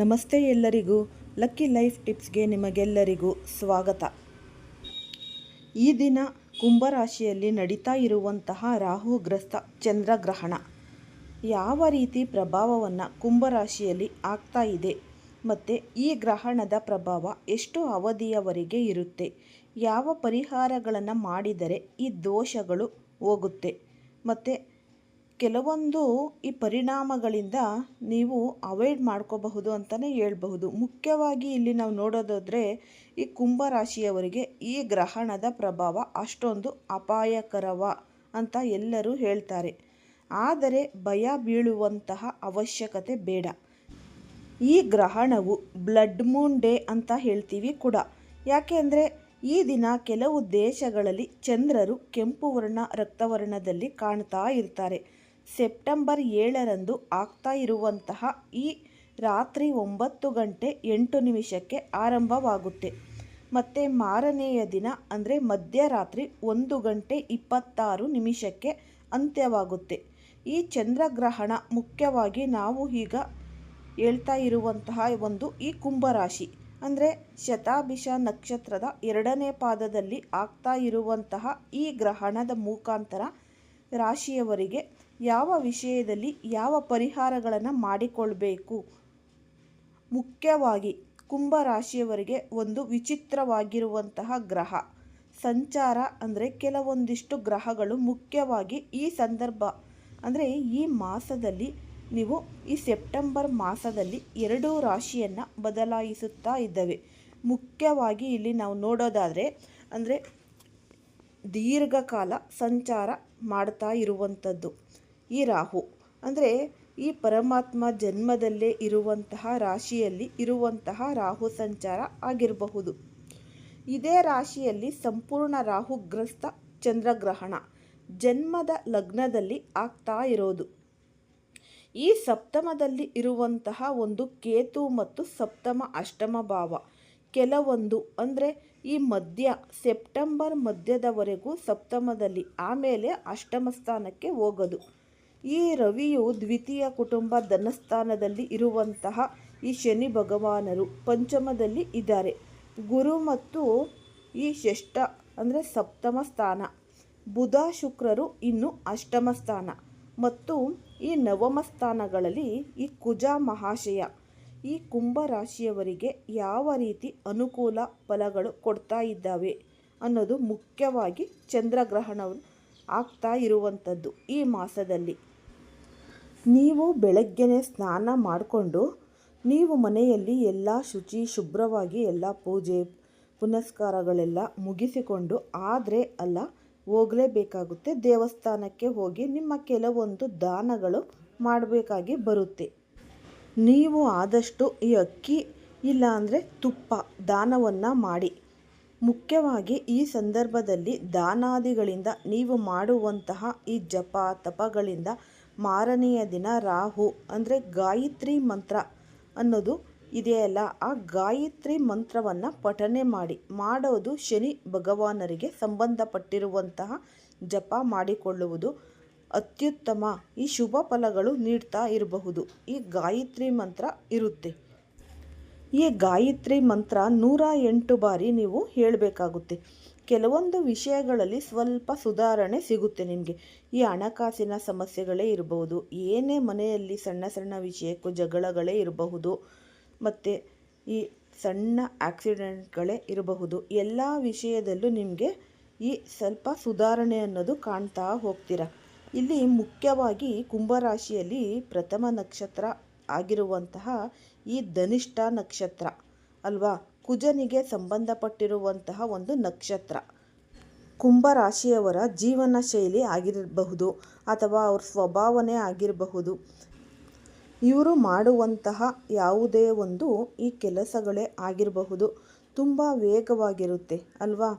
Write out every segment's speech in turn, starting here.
ನಮಸ್ತೆ ಎಲ್ಲರಿಗೂ lucky life ಟಿಪ್ಸ್ಗೆ ನಿಮಗೆಲ್ಲರಿಗೂ ಸ್ವಾಗತ. ಈ ದಿನ ಕುಂಭರಾಶಿಯಲ್ಲಿ ನಡೀತಾ ಇರುವಂತಹ ರಾಹುಗ್ರಸ್ತ ಚಂದ್ರಗ್ರಹಣ. ಯಾವ ರೀತಿ ಪ್ರಭಾವವನ್ನು ಕುಂಭರಾಶಿಯಲ್ಲಿ ಆಗ್ತಾ ಇದೆ ಮತ್ತು ಈ ಗ್ರಹಣದ ಪ್ರಭಾವ ಎಷ್ಟು ಅವಧಿಯವರೆಗೆ ಇರುತ್ತೆ, ಯಾವ ಪರಿಹಾರಗಳನ್ನು ಮಾಡಿದರೆ ಈ ದೋಷಗಳು ಹೋಗುತ್ತೆ, ಮತ್ತು ಕೆಲವೊಂದು ಈ ಪರಿಣಾಮಗಳಿಂದ ನೀವು ಅವಾಯ್ಡ್ ಮಾಡ್ಕೋಬಹುದು ಅಂತಲೇ ಹೇಳ್ಬಹುದು. ಮುಖ್ಯವಾಗಿ ಇಲ್ಲಿ ನಾವು ನೋಡೋದಾದರೆ ಈ ಕುಂಭರಾಶಿಯವರಿಗೆ ಈ ಗ್ರಹಣದ ಪ್ರಭಾವ ಅಷ್ಟೊಂದು ಅಪಾಯಕರವ ಅಂತ ಎಲ್ಲರೂ ಹೇಳ್ತಾರೆ. ಆದರೆ ಭಯ ಬೀಳುವಂತಹ ಅವಶ್ಯಕತೆ ಬೇಡ. ಈ ಗ್ರಹಣವು ಬ್ಲಡ್ ಮೂನ್ ಡೇ ಅಂತ ಹೇಳ್ತೀವಿ ಕೂಡ. ಯಾಕೆಂದರೆ ಈ ದಿನ ಕೆಲವು ದೇಶಗಳಲ್ಲಿ ಚಂದ್ರರು ಕೆಂಪು ವರ್ಣ ರಕ್ತವರ್ಣದಲ್ಲಿ ಕಾಣ್ತಾ ಇರ್ತಾರೆ. ಸೆಪ್ಟೆಂಬರ್ ಏಳರಂದು ಆಗ್ತಾ ಇರುವಂತಹ ಈ ರಾತ್ರಿ ಒಂಬತ್ತು ಗಂಟೆ ಎಂಟು ನಿಮಿಷಕ್ಕೆ ಆರಂಭವಾಗುತ್ತೆ. ಮತ್ತು ಮಾರನೆಯ ದಿನ ಅಂದರೆ ಮಧ್ಯರಾತ್ರಿ ಒಂದು ಗಂಟೆ ಇಪ್ಪತ್ತಾರು ನಿಮಿಷಕ್ಕೆ ಅಂತ್ಯವಾಗುತ್ತೆ. ಈ ಚಂದ್ರಗ್ರಹಣ ಮುಖ್ಯವಾಗಿ ನಾವು ಈಗ ಹೇಳ್ತಾ ಇರುವಂತಹ ಒಂದು ಈ ಕುಂಭರಾಶಿ ಅಂದರೆ ಶತಾಭಿಷ ನಕ್ಷತ್ರದ ಎರಡನೇ ಪಾದದಲ್ಲಿ ಆಗ್ತಾ ಇರುವಂತಹ ಈ ಗ್ರಹಣದ ಮುಖಾಂತರ ರಾಶಿಯವರಿಗೆ ಯಾವ ವಿಷಯದಲ್ಲಿ ಯಾವ ಪರಿಹಾರಗಳನ್ನು ಮಾಡಿಕೊಳ್ಬೇಕು? ಮುಖ್ಯವಾಗಿ ಕುಂಭ ರಾಶಿಯವರಿಗೆ ಒಂದು ವಿಚಿತ್ರವಾಗಿರುವಂತಹ ಗ್ರಹ. ಸಂಚಾರ ಅಂದರೆ ಕೆಲವೊಂದಿಷ್ಟು ಗ್ರಹಗಳು ಮುಖ್ಯವಾಗಿ ಈ ಸಂದರ್ಭ, ಅಂದರೆ ಈ ಮಾಸದಲ್ಲಿ ನೀವು ಈ ಸೆಪ್ಟೆಂಬರ್ ಮಾಸದಲ್ಲಿ ಎರಡೂ ರಾಶಿಯನ್ನು ಬದಲಾಯಿಸುತ್ತಾ ಇದ್ದಾವೆ. ಮುಖ್ಯವಾಗಿ ಇಲ್ಲಿ ನಾವು ನೋಡೋದಾದರೆ, ಅಂದರೆ ದೀರ್ಘಕಾಲ ಸಂಚಾರ ಮಾಡ್ತಾ ಇರುವಂಥದ್ದು. ಈ ರಾಹು. ಅಂದರೆ ಈ ಪರಮಾತ್ಮ ಜನ್ಮದಲ್ಲೇ ಇರುವಂತಹ ರಾಶಿಯಲ್ಲಿ ಇರುವಂತಹ ರಾಹು ಸಂಚಾರ ಆಗಿರಬಹುದು. ಇದೇ ರಾಶಿಯಲ್ಲಿ ಸಂಪೂರ್ಣ ರಾಹುಗ್ರಸ್ತ ಚಂದ್ರಗ್ರಹಣ. ಜನ್ಮದ ಲಗ್ನದಲ್ಲಿ ಆಗ್ತಾ ಇರೋದು. ಈ ಸಪ್ತಮದಲ್ಲಿ ಇರುವಂತಹ ಒಂದು ಕೇತು ಮತ್ತು ಸಪ್ತಮ ಅಷ್ಟಮ ಭಾವ. ಕೆಲವೊಂದು ಅಂದರೆ ಈ ಮಧ್ಯ, ಸೆಪ್ಟೆಂಬರ್ ಮಧ್ಯದವರೆಗೂ ಸಪ್ತಮದಲ್ಲಿ ಆಮೇಲೆ ಅಷ್ಟಮ ಸ್ಥಾನಕ್ಕೆ ಹೋಗೋದು. ಈ ರವಿಯು ದ್ವಿತೀಯ ಕುಟುಂಬ ಧನಸ್ಥಾನದಲ್ಲಿ ಇರುವಂತಹ ಈ ಶನಿ ಭಗವಾನರು ಪಂಚಮದಲ್ಲಿ ಇದ್ದಾರೆ. ಗುರು ಮತ್ತು ಈ ಷಷ್ಠ ಅಂದರೆ ಸಪ್ತಮ ಸ್ಥಾನ. ಬುಧ ಶುಕ್ರರು ಇನ್ನು ಅಷ್ಟಮ ಸ್ಥಾನ. ಮತ್ತು ಈ ನವಮ ಸ್ಥಾನಗಳಲ್ಲಿ ಈ ಕುಜ ಮಹಾಶಯ ಈ ಕುಂಭ ರಾಶಿಯವರಿಗೆ ಯಾವ ರೀತಿ ಅನುಕೂಲ ಫಲಗಳು ಕೊಡ್ತಾ ಇದ್ದಾವೆ ಅನ್ನೋದು ಮುಖ್ಯವಾಗಿ ಚಂದ್ರಗ್ರಹಣವನ್ನು ಆಗ್ತಾ ಇರುವಂಥದ್ದು ಈ ಮಾಸದಲ್ಲಿ. ನೀವು ಬೆಳಗ್ಗೆನೆ ಸ್ನಾನ ಮಾಡಿಕೊಂಡು ನೀವು ಮನೆಯಲ್ಲಿ ಎಲ್ಲ ಶುಚಿ, ಶುಭ್ರವಾಗಿ ಎಲ್ಲ ಪೂಜೆ, ಪುನಸ್ಕಾರಗಳೆಲ್ಲ ಮುಗಿಸಿಕೊಂಡು, ಆದರೆ ಅಲ್ಲ, ಹೋಗಲೇಬೇಕಾಗುತ್ತೆ. ದೇವಸ್ಥಾನಕ್ಕೆ ಹೋಗಿ ನಿಮ್ಮ ಕೆಲವೊಂದು ದಾನಗಳು ಮಾಡಬೇಕಾಗಿ ಬರುತ್ತೆ. ನೀವು ಆದಷ್ಟು ಈ ಅಕ್ಕಿ, ಇಲ್ಲಾಂದರೆ ತುಪ್ಪ ದಾನವನ್ನು ಮಾಡಿ. ಮುಖ್ಯವಾಗಿ ಈ ಸಂದರ್ಭದಲ್ಲಿ ದಾನಾದಿಗಳಿಂದ ನೀವು ಮಾಡುವಂತಹ ಈ ಜಪ, ತಪಗಳಿಂದ ಮಾರನೆಯ ದಿನ ರಾಹು, ಅಂದರೆ ಗಾಯತ್ರಿ ಮಂತ್ರ ಅನ್ನೋದು ಇದೆಯಲ್ಲ ಆ ಗಾಯತ್ರಿ ಮಂತ್ರವನ್ನು ಪಠನೆ ಮಾಡಿ, ಮಾಡೋದು ಶನಿ ಭಗವಾನರಿಗೆ ಸಂಬಂಧಪಟ್ಟಿರುವಂತಹ ಜಪ ಮಾಡಿಕೊಳ್ಳುವುದು ಅತ್ಯುತ್ತಮ. ಈ ಶುಭ ಫಲಗಳು ನೀಡ್ತಾ ಇರಬಹುದು. ಈ ಗಾಯತ್ರಿ ಮಂತ್ರ ಇರುತ್ತೆ. ಈ ಗಾಯತ್ರಿ ಮಂತ್ರ ನೂರ ಎಂಟು ಬಾರಿ ನೀವು ಹೇಳಬೇಕಾಗುತ್ತೆ. ಕೆಲವೊಂದು ವಿಷಯಗಳಲ್ಲಿ ಸ್ವಲ್ಪ ಸುಧಾರಣೆ ಸಿಗುತ್ತೆ ನಿಮಗೆ. ಈ ಹಣಕಾಸಿನ ಸಮಸ್ಯೆಗಳೇ ಇರಬಹುದು ಏನೇ ಮನೆಯಲ್ಲಿ ಸಣ್ಣ ಸಣ್ಣ ವಿಷಯಕ್ಕೂ ಜಗಳಗಳೇ ಇರಬಹುದು, ಮತ್ತು ಈ ಸಣ್ಣ ಆಕ್ಸಿಡೆಂಟ್ಗಳೇ ಇರಬಹುದು, ಎಲ್ಲ ವಿಷಯದಲ್ಲೂ ನಿಮಗೆ ಈ ಸ್ವಲ್ಪ ಸುಧಾರಣೆ ಅನ್ನೋದು ಕಾಣ್ತಾ ಹೋಗ್ತೀರ. ಇಲ್ಲಿ ಮುಖ್ಯವಾಗಿ ಕುಂಭರಾಶಿಯಲ್ಲಿ ಪ್ರಥಮ ನಕ್ಷತ್ರ ಆಗಿರುವಂತಹ ಈ ಧನಿಷ್ಠ ನಕ್ಷತ್ರ ಅಲ್ವಾ? ಕುಜನಿಗೆ ಸಂಬಂಧಪಟ್ಟಿರುವಂತಹ ಒಂದು ನಕ್ಷತ್ರ. ಕುಂಭರಾಶಿಯವರ ಜೀವನ ಶೈಲಿ ಆಗಿರಬಹುದು ಅಥವಾ ಅವ್ರ ಸ್ವಭಾವನೆ ಆಗಿರಬಹುದು. ಇವರು ಮಾಡುವಂತಹ ಯಾವುದೇ ಒಂದು ಈ ಕೆಲಸಗಳೇ ಆಗಿರಬಹುದು. ತುಂಬ ವೇಗವಾಗಿರುತ್ತೆ, ಅಲ್ವಾ?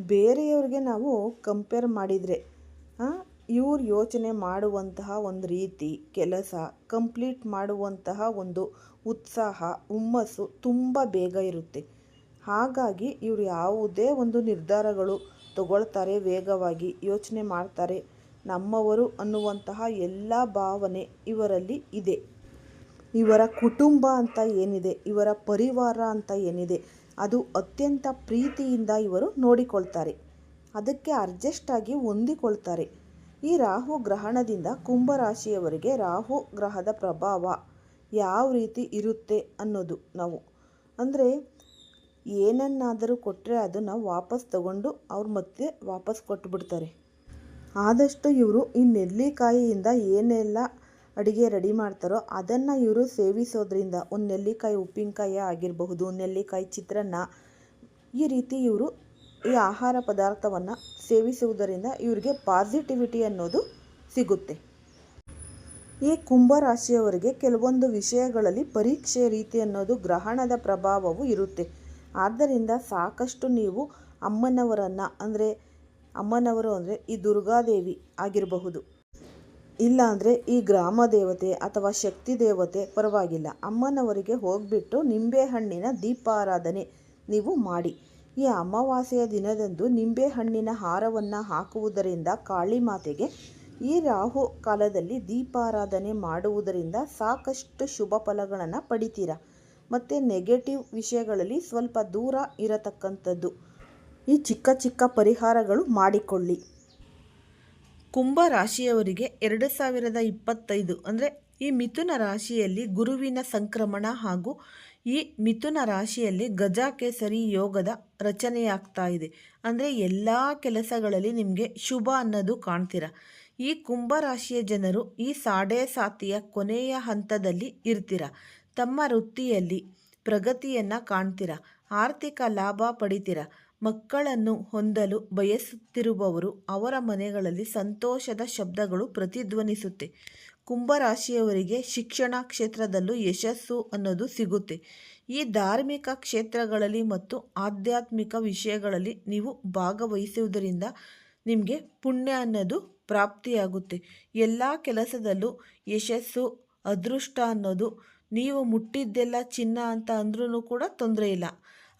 ಬೇರೆಯವ್ರಿಗೆ ನಾವು ಕಂಪೇರ್ ಮಾಡಿದರೆ ಇವ್ರು ಯೋಚನೆ ಮಾಡುವಂತಹ ಒಂದು ರೀತಿ, ಕೆಲಸ ಕಂಪ್ಲೀಟ್ ಮಾಡುವಂತಹ ಒಂದು ಉತ್ಸಾಹ, ಹುಮ್ಮಸ್ಸು ತುಂಬ ಬೇಗ ಇರುತ್ತೆ. ಹಾಗಾಗಿ ಇವರು ಯಾವುದೇ ಒಂದು ನಿರ್ಧಾರಗಳು ತಗೊಳ್ತಾರೆ, ವೇಗವಾಗಿ ಯೋಚನೆ ಮಾಡ್ತಾರೆ. ನಮ್ಮವರು ಅನ್ನುವಂತಹ ಎಲ್ಲ ಭಾವನೆ ಇವರಲ್ಲಿ ಇದೆ. ಇವರ ಕುಟುಂಬ ಅಂತ ಏನಿದೆ, ಇವರ ಪರಿವಾರ ಅಂತ ಏನಿದೆ, ಅದು ಅತ್ಯಂತ ಪ್ರೀತಿಯಿಂದ ಇವರು ನೋಡಿಕೊಳ್ತಾರೆ. ಅದಕ್ಕೆ ಅಡ್ಜಸ್ಟ್ ಆಗಿ ಹೊಂದಿಕೊಳ್ತಾರೆ. ಈ ರಾಹು ಗ್ರಹಣದಿಂದ ಕುಂಭರಾಶಿಯವರಿಗೆ ರಾಹು ಗ್ರಹದ ಪ್ರಭಾವ ಯಾವ ರೀತಿ ಇರುತ್ತೆ ಅನ್ನೋದು ನಾವು. ಅಂದರೆ ಏನನ್ನಾದರೂ ಕೊಟ್ಟರೆ ಅದನ್ನು ವಾಪಸ್ ತಗೊಂಡು ಅವ್ರು ಮತ್ತೆ ವಾಪಸ್ ಕೊಟ್ಬಿಡ್ತಾರೆ. ಆದಷ್ಟು ಇವರು ಈ ನೆಲ್ಲಿಕಾಯಿಯಿಂದ ಏನೆಲ್ಲ ಅಡುಗೆ ರೆಡಿ ಮಾಡ್ತಾರೋ ಅದನ್ನು ಇವರು ಸೇವಿಸೋದ್ರಿಂದ ಒಂದು ನೆಲ್ಲಿಕಾಯಿ ಉಪ್ಪಿನಕಾಯಿ ಆಗಿರಬಹುದು, ನೆಲ್ಲಿಕಾಯಿ ಚಿತ್ರಾನ್ನ ಈ ರೀತಿ ಇವರು ಈ ಆಹಾರ ಪದಾರ್ಥವನ್ನು ಸೇವಿಸುವುದರಿಂದ ಇವರಿಗೆ ಪಾಸಿಟಿವಿಟಿ ಅನ್ನೋದು ಸಿಗುತ್ತೆ. ಈ ಕುಂಭರಾಶಿಯವರಿಗೆ ಕೆಲವೊಂದು ವಿಷಯಗಳಲ್ಲಿ ಪರೀಕ್ಷೆ ರೀತಿ ಅನ್ನೋದು ಗ್ರಹಣದ ಪ್ರಭಾವವು ಇರುತ್ತೆ. ಆದ್ದರಿಂದ ಸಾಕಷ್ಟು ನೀವು ಅಮ್ಮನವರನ್ನು, ಅಂದರೆ ಅಮ್ಮನವರು ಅಂದರೆ ಈ ದುರ್ಗಾದೇವಿ ಆಗಿರಬಹುದು. ಇಲ್ಲಾಂದರೆ ಈ ಗ್ರಾಮ ದೇವತೆ ಅಥವಾ ಶಕ್ತಿ ದೇವತೆ ಪರವಾಗಿಲ್ಲ. ಅಮ್ಮನವರಿಗೆ ಹೋಗಿಬಿಟ್ಟು ನಿಂಬೆಹಣ್ಣಿನ ದೀಪಾರಾಧನೆ ನೀವು ಮಾಡಿ. ಈ ಅಮಾವಾಸ್ಯೆಯ ದಿನದಂದು ನಿಂಬೆಹಣ್ಣಿನ ಹಾರವನ್ನು ಹಾಕುವುದರಿಂದ ಕಾಳಿ ಮಾತೆಗೆ ಈ ರಾಹು ಕಾಲದಲ್ಲಿ ದೀಪಾರಾಧನೆ ಮಾಡುವುದರಿಂದ ಸಾಕಷ್ಟು ಶುಭ ಫಲಗಳನ್ನು ಪಡಿತೀರ? ಮತ್ತು ನೆಗೆಟಿವ್ ವಿಷಯಗಳಲ್ಲಿ ಸ್ವಲ್ಪ ದೂರ ಇರತಕ್ಕಂಥದ್ದು. ಈ ಚಿಕ್ಕ ಚಿಕ್ಕ ಪರಿಹಾರಗಳು ಮಾಡಿಕೊಳ್ಳಿ. ಕುಂಭ ರಾಶಿಯವರಿಗೆ ಎರಡು ಸಾವಿರದ ಇಪ್ಪತ್ತೈದು ಅಂದರೆ ಈ ಮಿಥುನ ರಾಶಿಯಲ್ಲಿ ಗುರುವಿನ ಸಂಕ್ರಮಣ ಹಾಗೂ ಈ ಮಿಥುನ ರಾಶಿಯಲ್ಲಿ ಗಜಾಕೇಸರಿ ಯೋಗದ ರಚನೆಯಾಗ್ತಾ ಇದೆ. ಅಂದರೆ ಎಲ್ಲ ಕೆಲಸಗಳಲ್ಲಿ ನಿಮಗೆ ಶುಭ ಅನ್ನೋದು ಕಾಣ್ತೀರ. ಈ ಕುಂಭ ರಾಶಿಯ ಜನರು ಈ ಸಾಡೆ ಸಾತಿಯ ಕೊನೆಯ ಹಂತದಲ್ಲಿ ಇರ್ತೀರ. ತಮ್ಮ ವೃತ್ತಿಯಲ್ಲಿ ಪ್ರಗತಿಯನ್ನು ಕಾಣ್ತೀರ, ಆರ್ಥಿಕ ಲಾಭ ಪಡಿತೀರ, ಮಕ್ಕಳನ್ನು ಹೊಂದಲು ಬಯಸುತ್ತಿರುವವರು ಅವರ ಮನೆಗಳಲ್ಲಿ ಸಂತೋಷದ ಶಬ್ದಗಳು ಪ್ರತಿಧ್ವನಿಸುತ್ತೆ. ಕುಂಭರಾಶಿಯವರಿಗೆ ಶಿಕ್ಷಣ ಕ್ಷೇತ್ರದಲ್ಲೂ ಯಶಸ್ಸು ಅನ್ನೋದು ಸಿಗುತ್ತೆ. ಈ ಧಾರ್ಮಿಕ ಕ್ಷೇತ್ರಗಳಲ್ಲಿ ಮತ್ತು ಆಧ್ಯಾತ್ಮಿಕ ವಿಷಯಗಳಲ್ಲಿ ನೀವು ಭಾಗವಹಿಸುವುದರಿಂದ ನಿಮಗೆ ಪುಣ್ಯ ಅನ್ನೋದು ಪ್ರಾಪ್ತಿಯಾಗುತ್ತೆ. ಎಲ್ಲ ಕೆಲಸದಲ್ಲೂ ಯಶಸ್ಸು, ಅದೃಷ್ಟ ಅನ್ನೋದು ನೀವು ಮುಟ್ಟಿದ್ದೆಲ್ಲ ಚಿನ್ನ ಅಂತ ಅಂದ್ರೂ ಕೂಡ ತೊಂದರೆ ಇಲ್ಲ.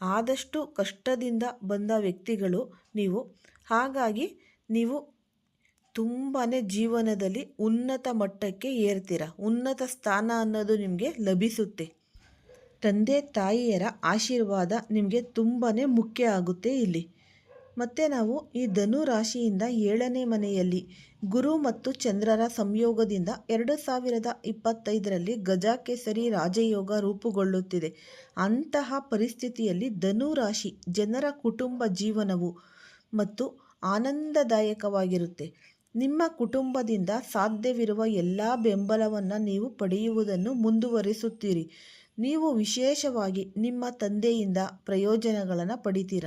ಆದಷ್ಟು ಕಷ್ಟದಿಂದ ಬಂದ ವ್ಯಕ್ತಿಗಳು ನೀವು. ಹಾಗಾಗಿ ನೀವು ತುಂಬಾ ಜೀವನದಲ್ಲಿ ಉನ್ನತ ಮಟ್ಟಕ್ಕೆ ಏರ್ತೀರ. ಉನ್ನತ ಸ್ಥಾನ ಅನ್ನೋದು ನಿಮಗೆ ಲಭಿಸುತ್ತೆ. ತಂದೆ ತಾಯಿಯರ ಆಶೀರ್ವಾದ ನಿಮಗೆ ತುಂಬಾ ಮುಖ್ಯ ಆಗುತ್ತೆ ಇಲ್ಲಿ. ಮತ್ತು ನಾವು ಈ ಧನು ರಾಶಿಯಿಂದ ಏಳನೇ ಮನೆಯಲ್ಲಿ ಗುರು ಮತ್ತು ಚಂದ್ರರ ಸಂಯೋಗದಿಂದ ಎರಡು ಸಾವಿರದ ಇಪ್ಪತ್ತೈದರಲ್ಲಿ ಗಜಕೇಸರಿ ರಾಜಯೋಗ ರೂಪುಗೊಳ್ಳುತ್ತಿದೆ. ಅಂತಹ ಪರಿಸ್ಥಿತಿಯಲ್ಲಿ ಧನು ರಾಶಿ ಜನರ ಕುಟುಂಬ ಜೀವನವು ಮತ್ತು ಆನಂದದಾಯಕವಾಗಿರುತ್ತೆ. ನಿಮ್ಮ ಕುಟುಂಬದಿಂದ ಸಾಧ್ಯವಿರುವ ಎಲ್ಲ ಬೆಂಬಲವನ್ನು ನೀವು ಪಡೆಯುವುದನ್ನು ಮುಂದುವರಿಸುತ್ತೀರಿ. ನೀವು ವಿಶೇಷವಾಗಿ ನಿಮ್ಮ ತಂದೆಯಿಂದ ಪ್ರಯೋಜನಗಳನ್ನು ಪಡಿತೀರ?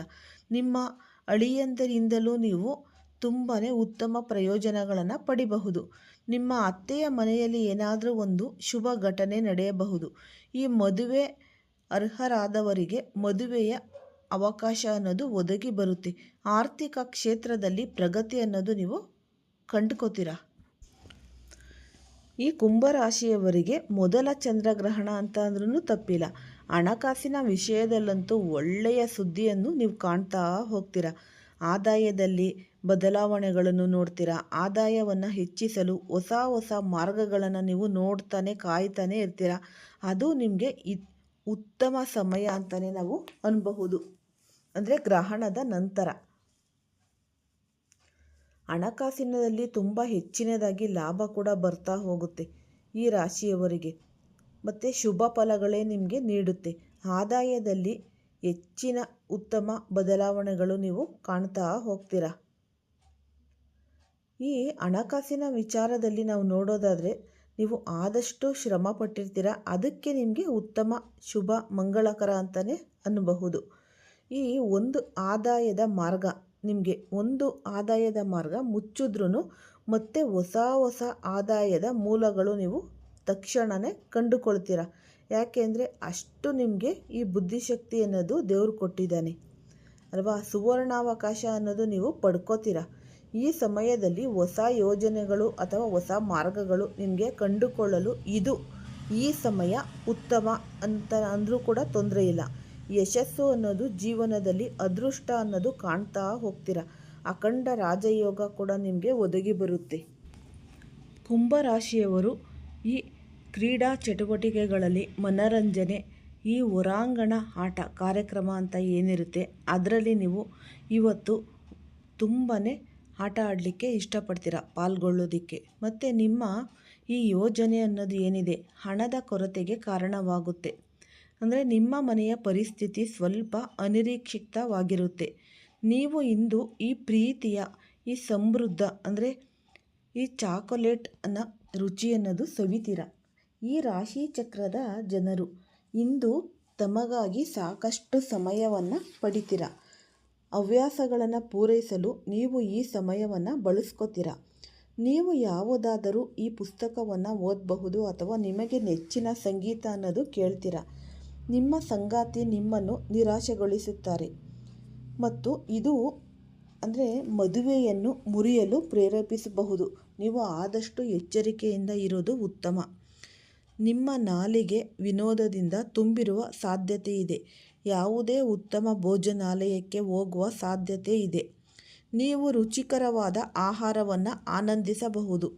ನಿಮ್ಮ ಅಳಿಯಂದರಿಂದಲೂ ನೀವು ತುಂಬಾ ಉತ್ತಮ ಪ್ರಯೋಜನಗಳನ್ನು ಪಡಿಬಹುದು. ನಿಮ್ಮ ಅತ್ತೆಯ ಮನೆಯಲ್ಲಿ ಏನಾದರೂ ಒಂದು ಶುಭ ಘಟನೆ ನಡೆಯಬಹುದು. ಈ ಮದುವೆ ಅರ್ಹರಾದವರಿಗೆ ಮದುವೆಯ ಅವಕಾಶ ಅನ್ನೋದು ಒದಗಿ ಬರುತ್ತೆ. ಆರ್ಥಿಕ ಕ್ಷೇತ್ರದಲ್ಲಿ ಪ್ರಗತಿ ಅನ್ನೋದು ನೀವು ಕಂಡುಕೋತೀರ? ಈ ಕುಂಭರಾಶಿಯವರಿಗೆ ಮೊದಲ ಚಂದ್ರಗ್ರಹಣ ಅಂತ ಅಂದ್ರೂ ತಪ್ಪಿಲ್ಲ. ಹಣಕಾಸಿನ ವಿಷಯದಲ್ಲಂತೂ ಒಳ್ಳೆಯ ಸುದ್ದಿಯನ್ನು ನೀವು ಕಾಣ್ತಾ ಹೋಗ್ತೀರ? ಆದಾಯದಲ್ಲಿ ಬದಲಾವಣೆಗಳನ್ನು ನೋಡ್ತೀರಾ? ಆದಾಯವನ್ನು ಹೆಚ್ಚಿಸಲು ಹೊಸ ಹೊಸ ಮಾರ್ಗಗಳನ್ನು ನೀವು ನೋಡ್ತಾನೆ ಕಾಯ್ತಾನೆ ಇರ್ತೀರ? ಅದು ನಿಮಗೆ ಉತ್ತಮ ಸಮಯ ಅಂತಲೇ ನಾವು ಅನ್ಬಹುದು. ಅಂದರೆ ಗ್ರಹಣದ ನಂತರ. ಹಣಕಾಸಿನದಲ್ಲಿ ತುಂಬ ಹೆಚ್ಚಿನದಾಗಿ ಲಾಭ ಕೂಡ ಬರ್ತಾ ಹೋಗುತ್ತೆ ಈ ರಾಶಿಯವರಿಗೆ. ಮತ್ತು ಶುಭ ಫಲಗಳೇ ನಿಮಗೆ ನೀಡುತ್ತೆ. ಆದಾಯದಲ್ಲಿ ಹೆಚ್ಚಿನ ಉತ್ತಮ ಬದಲಾವಣೆಗಳು ನೀವು ಕಾಣ್ತಾ ಹೋಗ್ತೀರಾ? ಈ ಹಣಕಾಸಿನ ವಿಚಾರದಲ್ಲಿ ನಾವು ನೋಡೋದಾದರೆ ನೀವು ಆದಷ್ಟು ಶ್ರಮ ಪಟ್ಟಿರ್ತೀರ ಅದಕ್ಕೆ ನಿಮಗೆ ಉತ್ತಮ, ಶುಭ, ಮಂಗಳಕರ ಅಂತಲೇ ಅನ್ನಬಹುದು. ಈ ಒಂದು ಆದಾಯದ ಮಾರ್ಗ, ನಿಮಗೆ ಒಂದು ಆದಾಯದ ಮಾರ್ಗ ಮುಚ್ಚಿದ್ರೂ ಮತ್ತೆ ಹೊಸ ಹೊಸ ಆದಾಯದ ಮೂಲಗಳು ನೀವು ತಕ್ಷಣವೇ ಕಂಡುಕೊಳ್ತೀರ? ಯಾಕೆಂದರೆ ಅಷ್ಟು ನಿಮಗೆ ಈ ಬುದ್ಧಿಶಕ್ತಿ ಅನ್ನೋದು ದೇವರು ಕೊಟ್ಟಿದ್ದಾನೆ. ಅಲ್ವಾ? ಸುವರ್ಣಾವಕಾಶ ಅನ್ನೋದು ನೀವು ಪಡ್ಕೋತೀರ? ಈ ಸಮಯದಲ್ಲಿ ಹೊಸ ಯೋಜನೆಗಳು ಅಥವಾ ಹೊಸ ಮಾರ್ಗಗಳು ನಿಮಗೆ ಕಂಡುಕೊಳ್ಳಲು ಇದು ಈ ಸಮಯ ಉತ್ತಮ ಅಂತ ಅಂದರೂ ಕೂಡ ತೊಂದರೆ ಇಲ್ಲ. ಯಶಸ್ಸು ಅನ್ನೋದು ಜೀವನದಲ್ಲಿ ಅದೃಷ್ಟ ಅನ್ನೋದು ಕಾಣ್ತಾ ಹೋಗ್ತೀರ? ಅಖಂಡ ರಾಜಯೋಗ ಕೂಡ ನಿಮಗೆ ಒದಗಿ ಬರುತ್ತೆ. ಕುಂಭರಾಶಿಯವರು ಈ ಕ್ರೀಡಾ ಚಟುವಟಿಕೆಗಳಲ್ಲಿ ಮನರಂಜನೆ, ಈ ಹೊರಾಂಗಣ ಆಟ ಕಾರ್ಯಕ್ರಮ ಅಂತ ಏನಿರುತ್ತೆ, ಅದರಲ್ಲಿ ನೀವು ಇವತ್ತು ತುಂಬಾ ಆಟ ಆಡಲಿಕ್ಕೆ ಇಷ್ಟಪಡ್ತೀರ ಪಾಲ್ಗೊಳ್ಳೋದಕ್ಕೆ? ಮತ್ತು ನಿಮ್ಮ ಈ ಯೋಜನೆ ಅನ್ನೋದು ಏನಿದೆ, ಹಣದ ಕೊರತೆಗೆ ಕಾರಣವಾಗುತ್ತೆ. ಅಂದರೆ ನಿಮ್ಮ ಮನೆಯ ಪರಿಸ್ಥಿತಿ ಸ್ವಲ್ಪ ಅನಿರೀಕ್ಷಿತವಾಗಿರುತ್ತೆ. ನೀವು ಇಂದು ಈ ಪ್ರೀತಿಯ, ಈ ಸಮೃದ್ಧ, ಅಂದರೆ ಈ ಚಾಕೊಲೇಟ್ ಅನ್ನ ರುಚಿ ಅನ್ನೋದು ಸವಿತೀರ? ಈ ರಾಶಿ ಚಕ್ರದ ಜನರು, ಇಂದು ತಮಗಾಗಿ ಸಾಕಷ್ಟು ಸಮಯವನ್ನು ಪಡಿತೀರ. ಹವ್ಯಾಸಗಳನ್ನು ಪೂರೈಸಲು ನೀವು ಈ ಸಮಯವನ್ನು ಬಳಸ್ಕೋತೀರ. ನೀವು ಯಾವುದಾದರೂ ಈ ಪುಸ್ತಕವನ್ನು ಓದಬಹುದು ಅಥವಾ ನಿಮಗೆ ನೆಚ್ಚಿನ ಸಂಗೀತ ಅನ್ನೋದು ಕೇಳ್ತೀರ. ನಿಮ್ಮ ಸಂಗಾತಿ ನಿಮ್ಮನ್ನು ನಿರಾಶೆಗೊಳಿಸುತ್ತಾರೆ. ಮತ್ತು ಇದು ಅಂದರೆ ಮದುವೆಯನ್ನು ಮುರಿಯಲು ಪ್ರೇರೇಪಿಸಬಹುದು. ನೀವು ಆದಷ್ಟು ಎಚ್ಚರಿಕೆಯಿಂದ ಇರೋದು ಉತ್ತಮ. ನಿಮ್ಮ ನಾಲಿಗೆ ವಿನೋದದಿಂದ ತುಂಬಿರುವ ಸಾಧ್ಯತೆ ಇದೆ ಯಾವುದೇ ಉತ್ತಮ ಭೋಜನಾಲಯಕ್ಕೆ ಹೋಗುವ ಸಾಧ್ಯತೆ ಇದೆ ನೀವು ರುಚಿಕರವಾದ ಆಹಾರವನ್ನು ಆನಂದಿಸಬಹುದು.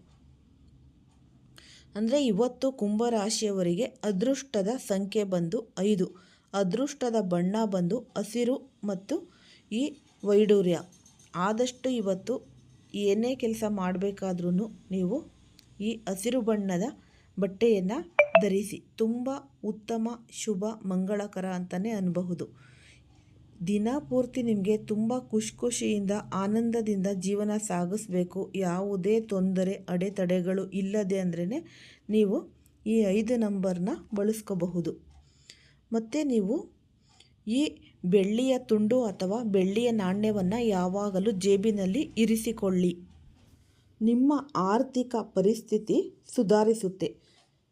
ಅಂದರೆ ಇವತ್ತು ಕುಂಭರಾಶಿಯವರಿಗೆ ಅದೃಷ್ಟದ ಸಂಖ್ಯೆ ಬಂದು ಐದು. ಅದೃಷ್ಟದ ಬಣ್ಣ ಬಂದು ಹಸಿರು ಮತ್ತು ಈ ವೈಡೂರ್ಯ ಆದಷ್ಟು ಇವತ್ತು ಏನೇ ಕೆಲಸ ಮಾಡಬೇಕಾದ್ರೂ ನೀವು ಈ ಹಸಿರು ಬಣ್ಣದ ಬಟ್ಟೆಯನ್ನು ಧರಿಸಿ ತುಂಬ ಉತ್ತಮ, ಶುಭ, ಮಂಗಳಕರ ಅಂತಲೇ ಅನ್ನಬಹುದು ದಿನ ಪೂರ್ತಿ ನಿಮಗೆ ತುಂಬ ಖುಷಿ ಖುಷಿಯಿಂದ ಆನಂದದಿಂದ ಜೀವನ ಸಾಗಿಸ್ಬೇಕು. ಯಾವುದೇ ತೊಂದರೆ, ಅಡೆತಡೆಗಳು ಇಲ್ಲದೆ ಅಂದ್ರೇ ನೀವು ಈ ಐದು ನಂಬರ್ನ ಬಳಸ್ಕೋಬಹುದು. ಮತ್ತು ನೀವು ಈ ಬೆಳ್ಳಿಯ ತುಂಡು ಅಥವಾ ಬೆಳ್ಳಿಯ ನಾಣ್ಯವನ್ನು ಯಾವಾಗಲೂ ಜೇಬಿನಲ್ಲಿ ಇರಿಸಿಕೊಳ್ಳಿ. ನಿಮ್ಮ ಆರ್ಥಿಕ ಪರಿಸ್ಥಿತಿ ಸುಧಾರಿಸುತ್ತೆ.